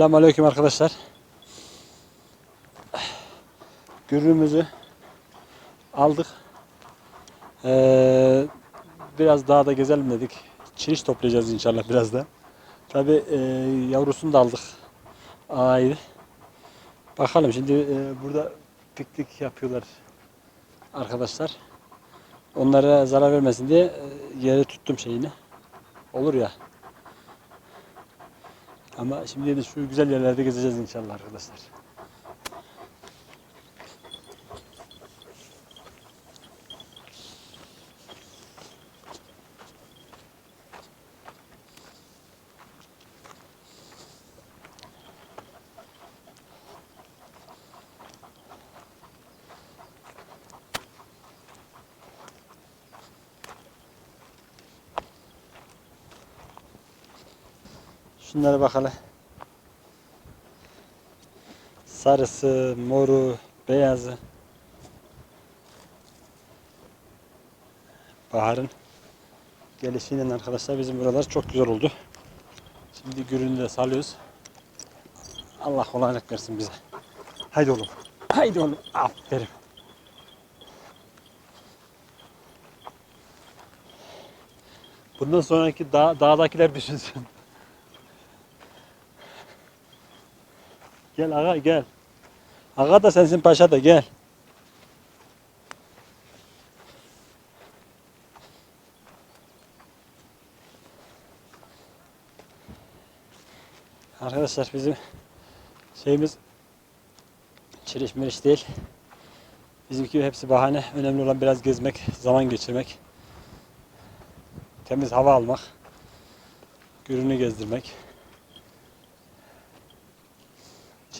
Selamünaleyküm arkadaşlar. Gürümüzü aldık. Ee, biraz daha da gezelim dedik. Çiriş toplayacağız inşallah biraz da. Tabi yavrusunu da aldık. Ayrı. Bakalım şimdi e, burada piknik yapıyorlar arkadaşlar. Onlara zarar vermesin diye e, yere tuttum şeyini. Olur ya. Ama şimdi de şu güzel yerlerde gezeceğiz inşallah arkadaşlar. Şunlara bakalım. Sarısı, moru, beyazı. Baharın gelişiyle arkadaşlar bizim buralar çok güzel oldu. Şimdi gürünü de salıyoruz. Allah kolaylık versin bize. Haydi oğlum. Haydi oğlum. Aferin. Bundan sonraki dağ, dağdakiler düşünsün. Gel ağa gel. Ağa da sensin paşa da gel. Arkadaşlar bizim şeyimiz çiriş miriş değil. Bizimki hepsi bahane. Önemli olan biraz gezmek, zaman geçirmek. Temiz hava almak. Gürünü gezdirmek.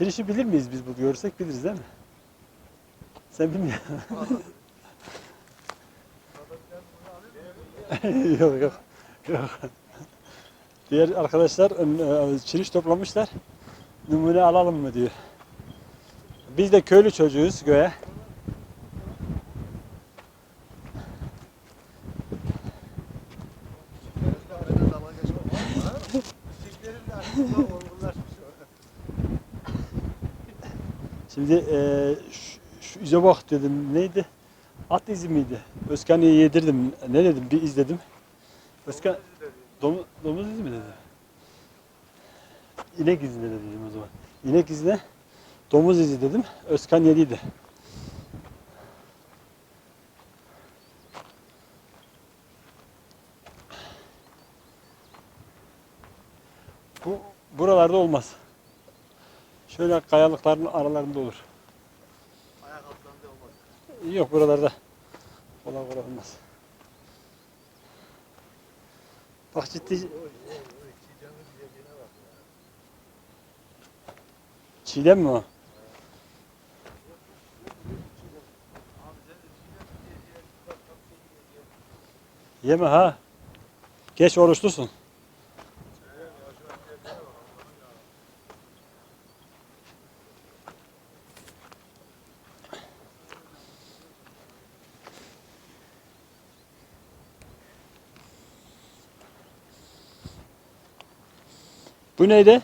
Çirişi bilir miyiz biz bu görsek biliriz değil mi? Sen bilmiyor yok yok. Yok. Diğer arkadaşlar e, çiriş toplamışlar. Numune alalım mı diyor. Biz de köylü çocuğuyuz göğe. Şimdi e, şu, şu ize bak dedim. Neydi? At izi miydi? Özkan'ı yedirdim. Ne dedim? Bir izledim. Özkan domuz, domuz izi mi dedi? İnek izi de dedim o zaman. İnek izine domuz izi dedim. Özkan yediydi. Bu buralarda olmaz. Şöyle kayalıkların aralarında olur. Ayak altlarında olmaz. Yok buralarda. Kolay kolay olmaz. Bak ciddi Oy çiğdem mi o? Yeme ha. Geç oruçlusun. Evet, ya şu an güzelliğine bak, Allah'ım ya. Bu neydi?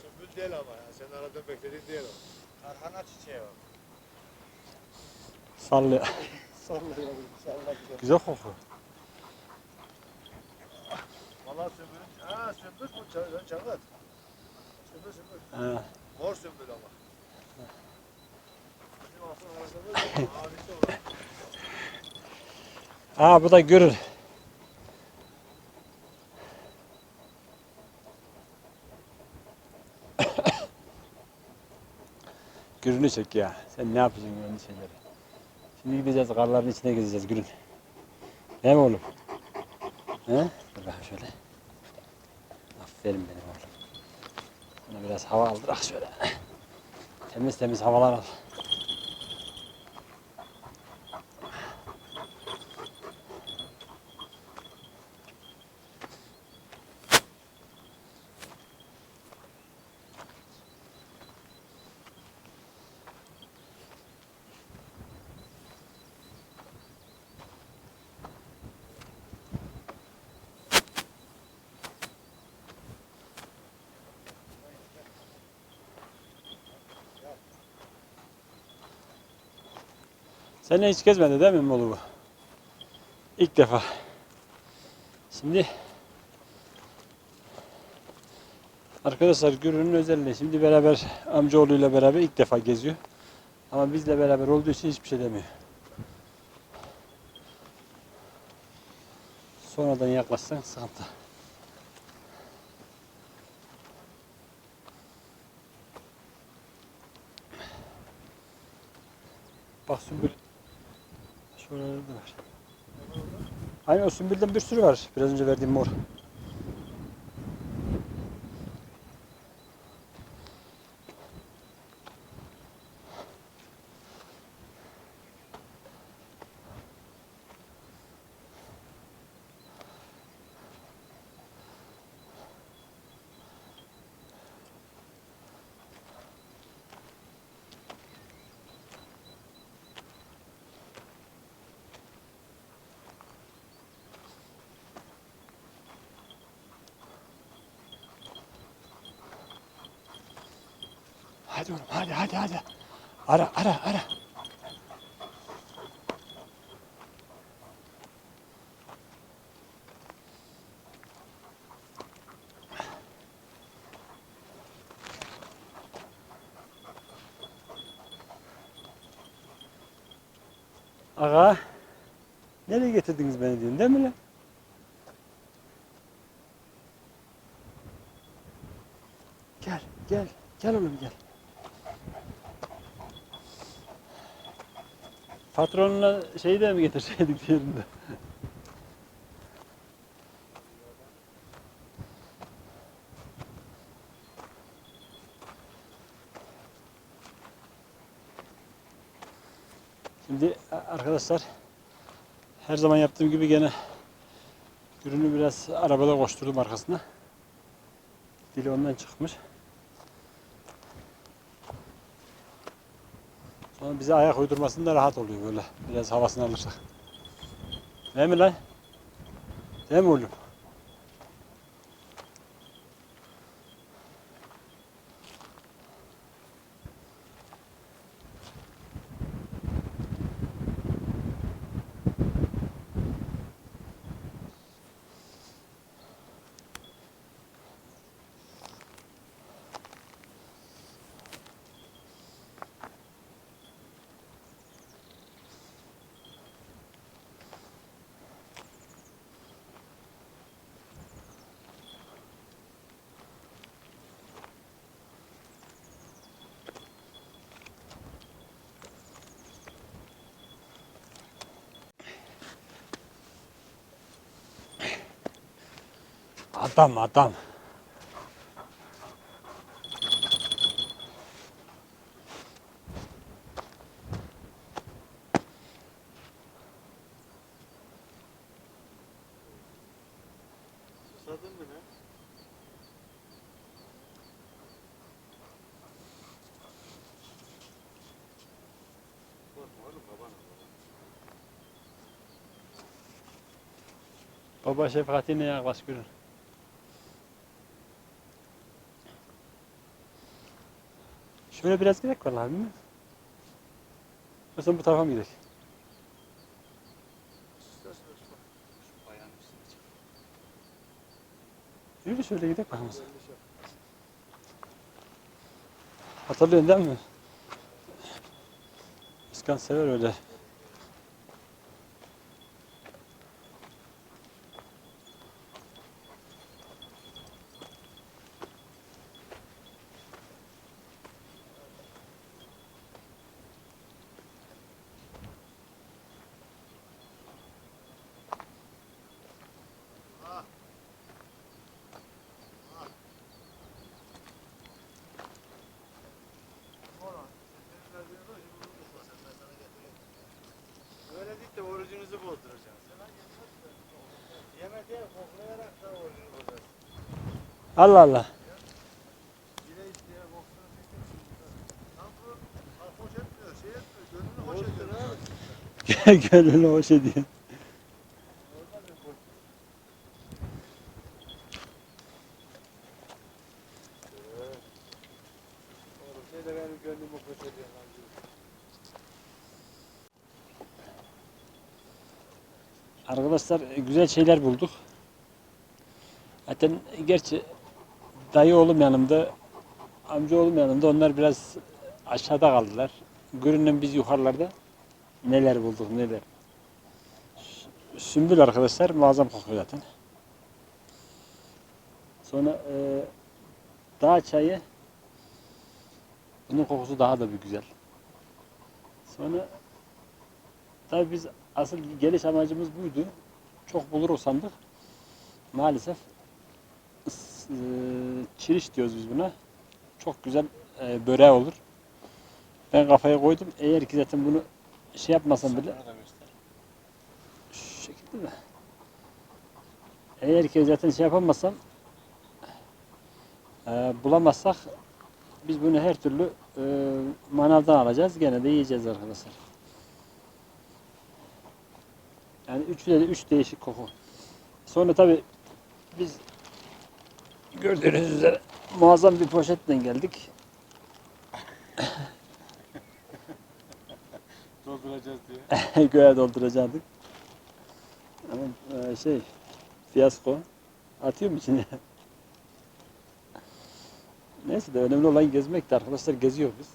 Sümbül değil ama ya. Senin aradan beklediğin değil o. Tarhana çiçeği o. Sallıyor. Sallıyor. Güzel koku. Valla sümbülün... Ha sümbül bu. Çağat. Çağat. Sümbül sümbül. Ha. Mor sümbül ama. Ha bu da görür. Gürünü çek ya. Sen ne yapacaksın öyle şeyleri? Şimdi gideceğiz karların içine gezeceğiz Gürün. He mi oğlum? He? Dur bakayım şöyle. Aferin benim oğlum. Buna biraz hava aldırak şöyle. Temiz temiz havalar al. Sen hiç gezmedin değil mi Molu'yu? İlk defa. Şimdi Arkadaşlar Gürün'ün özelliği. Şimdi beraber amcaoğluyla beraber ilk defa geziyor. Ama bizle beraber olduğu için hiçbir şey demiyor. Sonradan yaklaşsan sıkıntı. Bak sümbül. Şuralarda da var. Aynen o sümbülden bir sürü var. Biraz önce verdiğim mor. Hadi hadi hadi. Ara ara ara. Aga. Nereye getirdiniz beni diyorsun değil mi lan? Gel gel. Gel oğlum gel. Patronuna şeyi de mi getirseydik yerinde? Şimdi arkadaşlar her zaman yaptığım gibi gene ürünü biraz arabada koşturdum arkasına. Dili ondan çıkmış. Sonra bize ayak uydurmasında rahat oluyor böyle. Biraz havasını alırsak. Değil mi lan? Değil mi oğlum? Adam adam. Susadın mı ne? Korkma oğlum babana. Baba şefkatine yaklaş görün. Şöyle biraz gidelim vallahi mi? Mesela bu tarafa mı gidelim? Yürü şöyle gidelim bakalım. Hatırlıyorsun değil mi? İskan sever öyle. Moran, senin verdiğin var ya, bunu unutma sen, ben sana getireyim. Öyle değil de orucunuzu bozduracaksın. Sen hangi yemezsen, Yeme diye koklayarak da orucunu bozarsın. Allah Allah. Bire isteye boksunu çekeceksin. Lan bu ha, hoş etmiyor, şey etmiyor, gönlünü hoş ediyor. Gönlünü hoş ediyor. Normal bir boş. Evet. Oğlum sen de benim gönlümü hoş ediyorsun lan. Arkadaşlar e, güzel şeyler bulduk. Zaten gerçi dayı oğlum yanımda, amca oğlum yanımda. Onlar biraz aşağıda kaldılar. Görünen biz yukarılarda neler bulduk neler. Sü- Sümbül arkadaşlar muazzam kokuyor zaten. Sonra e, dağ çayı bunun kokusu daha da bir güzel. Sonra tabii biz asıl geliş amacımız buydu. Çok buluruz sandık. Maalesef çiriş diyoruz biz buna. Çok güzel e, böreği olur. Ben kafaya koydum. Eğer ki zaten bunu şey yapmasam bile şu şekilde de. Eğer ki zaten şey yapamazsam e, bulamazsak biz bunu her türlü e, manavdan alacağız. Gene de yiyeceğiz arkadaşlar. Yani üçü de üç değişik koku. Sonra tabi biz gördüğünüz üzere muazzam bir poşetle geldik. Dolduracağız diye. Göğe dolduracaktık. Ama e, şey fiyasko. Atıyor mu içine? Neyse de önemli olan gezmek de arkadaşlar geziyor biz.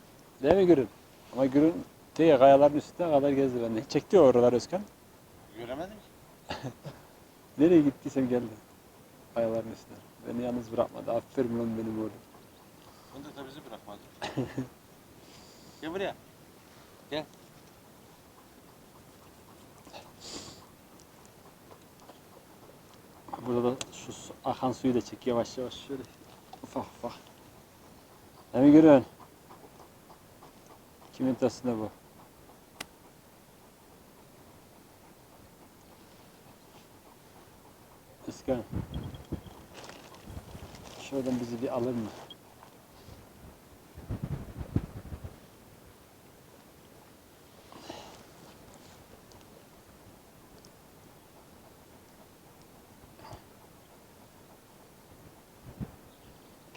Değil mi Gürün? Ama Gürün te kayaların üstüne kadar gezdi beni. Çekti oralar Özkan. Göremedim ki. Nereye gittiysem geldi. Kayaların üstüne. Beni yalnız bırakmadı. Aferin lan benim oğlum. Bunu da bizi bırakmadı. Gel buraya. Burada da şu su- akan suyu da çek yavaş yavaş şöyle ufak ufak. Değil mi görüyorsun? Kimin tasında bu? Özkan. Şuradan bizi bir alır mı?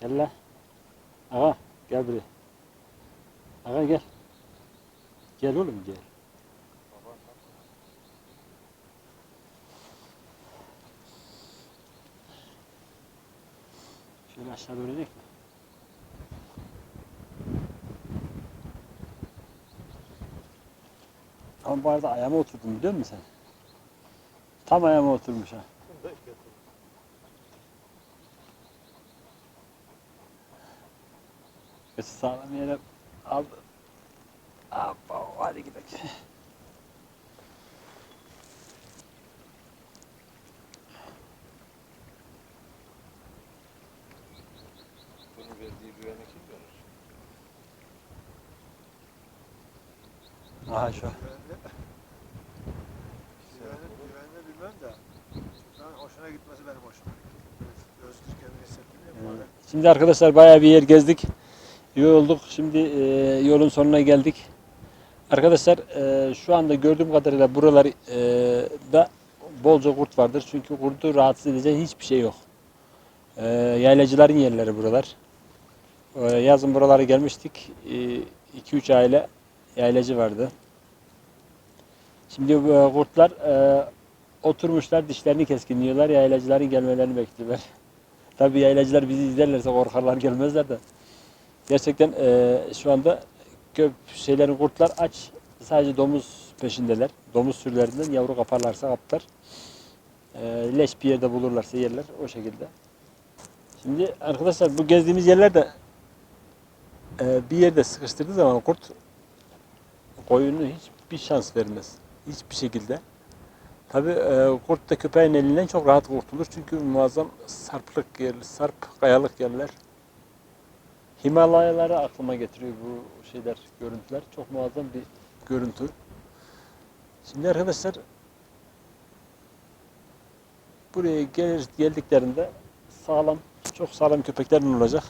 Gel la. Aga gel buraya. Aga gel. Gel oğlum gel. Şöyle aşağı doğru inek mi? Ama bu arada ayağıma oturdum biliyor musun sen? Tam ayağıma oturmuş ha. Götü sağlam yere aldı. Hoppa, hadi gidelim. Bunu verdiği güvene kim verir? Aha şu. Güvenli, güvenli, güvenli bilmem de. Sen hoşuna gitmesi benim hoşuma gitti. Özgür kendini hissettim. Evet. Şimdi arkadaşlar bayağı bir yer gezdik. Yorulduk. Şimdi e, yolun sonuna geldik. Arkadaşlar e, şu anda gördüğüm kadarıyla buralar e, da bolca kurt vardır. Çünkü kurdu rahatsız edecek hiçbir şey yok. E, yaylacıların yerleri buralar. E, yazın buralara gelmiştik. 2-3 aile yaylacı vardı. Şimdi bu kurtlar e, oturmuşlar dişlerini keskinliyorlar. Yaylacıların gelmelerini bekliyorlar. Tabii yaylacılar bizi izlerlerse korkarlar gelmezler de. Gerçekten eee, şu anda köp şeylerin kurtlar aç. Sadece domuz peşindeler. Domuz sürülerinden yavru kaparlarsa kaplar. Eee, leş bir yerde bulurlarsa yerler o şekilde. Şimdi arkadaşlar bu gezdiğimiz yerlerde eee, bir yerde sıkıştırdığı zaman kurt koyunu hiçbir şans vermez. Hiçbir şekilde. Tabi e, kurt da köpeğin elinden çok rahat kurtulur. Çünkü muazzam sarplık yer, sarp kayalık yerler. Himalayaları aklıma getiriyor bu şeyler, görüntüler. Çok muazzam bir görüntü. Şimdi arkadaşlar buraya gelir, geldiklerinde sağlam, çok sağlam köpeklerin olacak.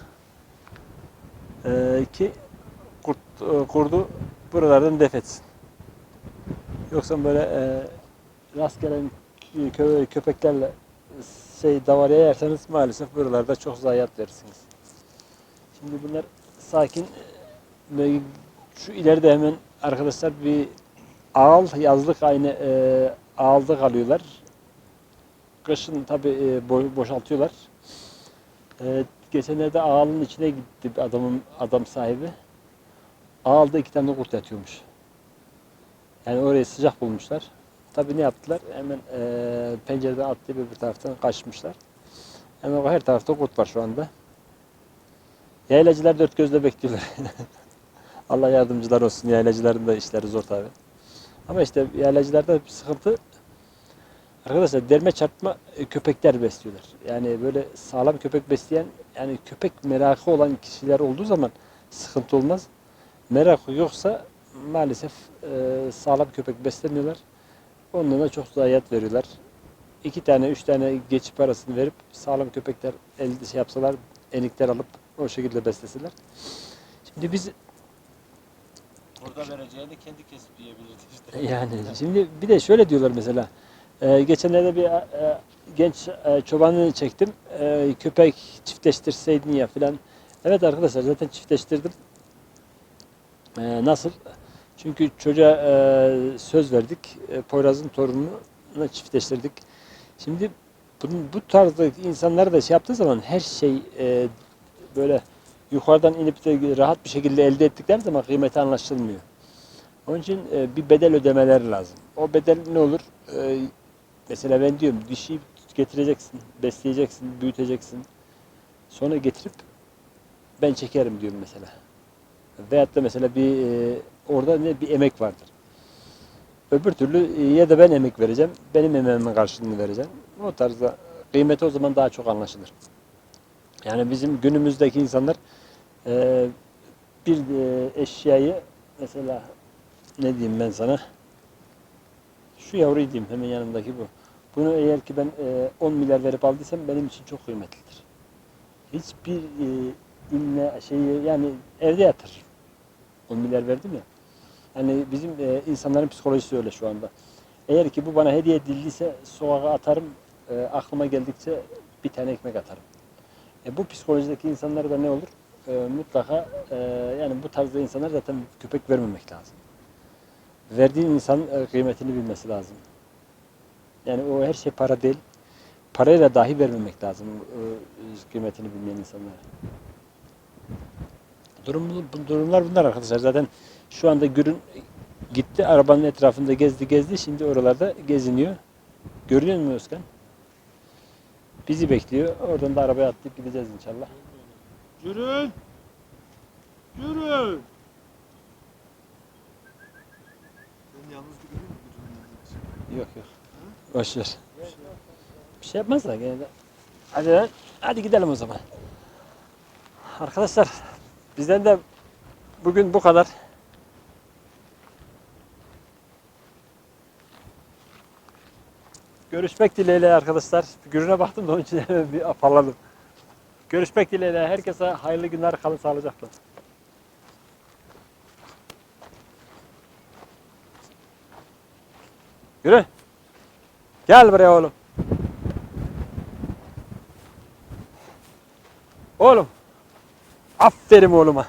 Ee, ki kurt, e, kurdu buralardan def etsin. Yoksa böyle e, rastgele kö köpeklerle şey davarıya yerseniz maalesef buralarda çok zayiat verirsiniz. Şimdi bunlar sakin ve şu ileride hemen arkadaşlar bir ağal yazlık aynı e, ağılda kalıyorlar. Kışın tabi boşaltıyorlar. E, geçenlerde ağalın içine gitti bir adamın adam sahibi. Ağalda iki tane kurt yatıyormuş. Yani orayı sıcak bulmuşlar. Tabi ne yaptılar? Hemen e, pencereden atlayıp öbür taraftan kaçmışlar. Hemen her tarafta kurt var şu anda. Yaylacılar dört gözle bekliyorlar. Allah yardımcılar olsun. Yaylacıların da işleri zor tabi. Ama işte yaylacılarda bir sıkıntı Arkadaşlar derme çarpma e, köpekler besliyorlar. Yani böyle sağlam köpek besleyen yani köpek merakı olan kişiler olduğu zaman sıkıntı olmaz. Merakı yoksa maalesef e, sağlam köpek beslemiyorlar. Ondan da çok zayiat veriyorlar. İki tane, üç tane geçip parasını verip sağlam köpekler elde şey yapsalar, enikler alıp o şekilde besleseler. Şimdi biz Orada vereceğini kendi kesip yiyebilirdi işte. Yani şimdi bir de şöyle diyorlar mesela. Ee, geçenlerde bir e, genç e, çobanı çektim. E, köpek çiftleştirseydin ya filan. Evet arkadaşlar zaten çiftleştirdim. E, nasıl? Çünkü çocuğa e, söz verdik. E, Poyraz'ın torununu çiftleştirdik. Şimdi bunun, bu tarzda insanlar da şey yaptığı zaman her şey e, böyle yukarıdan inip de rahat bir şekilde elde ettikleri zaman kıymeti anlaşılmıyor. Onun için e, bir bedel ödemeleri lazım. O bedel ne olur? E, mesela ben diyorum dişi getireceksin, besleyeceksin, büyüteceksin. Sonra getirip ben çekerim diyorum mesela. Veyahut da mesela bir e, orada ne bir emek vardır. Öbür türlü e, ya da ben emek vereceğim, benim emeğimin karşılığını vereceğim. O tarzda kıymeti o zaman daha çok anlaşılır. Yani bizim günümüzdeki insanlar e, bir e, eşyayı mesela ne diyeyim ben sana? Şu yavruyu diyeyim hemen yanımdaki bu. Bunu eğer ki ben e, 10 milyar verip aldıysam benim için çok kıymetlidir. Hiçbir e, inle şeyi yani evde yatır. 10 milyar verdim ya. Hani bizim e, insanların psikolojisi öyle şu anda. Eğer ki bu bana hediye edildiyse sokağa atarım, e, aklıma geldikçe bir tane ekmek atarım. E, bu psikolojideki insanlara da ne olur? E, mutlaka e, yani bu tarzda insanlar zaten köpek vermemek lazım verdiğin insan e, kıymetini bilmesi lazım. Yani o her şey para değil. Parayla dahi vermemek lazım e, kıymetini bilmeyen insanlara. Durum, durumlar bunlar arkadaşlar. Zaten şu anda Gürün gitti arabanın etrafında gezdi gezdi. Şimdi oralarda geziniyor. Görüyor musun Özkan? Bizi bekliyor. Oradan da arabaya atlayıp gideceğiz inşallah. Yürün! Yürün! Ben yalnız gidiyor mu? Bütün Yok yok. Boş ver. Bir şey yapmaz da gene de. Hadi. Hadi gidelim o zaman. Arkadaşlar bizden de bugün bu kadar. Görüşmek dileğiyle arkadaşlar. Gürüne baktım da onun için bir afalladım. Görüşmek dileğiyle. Herkese hayırlı günler. Kalın sağlıcakla. Yürü. Gel buraya oğlum. Oğlum. Aferin oğluma.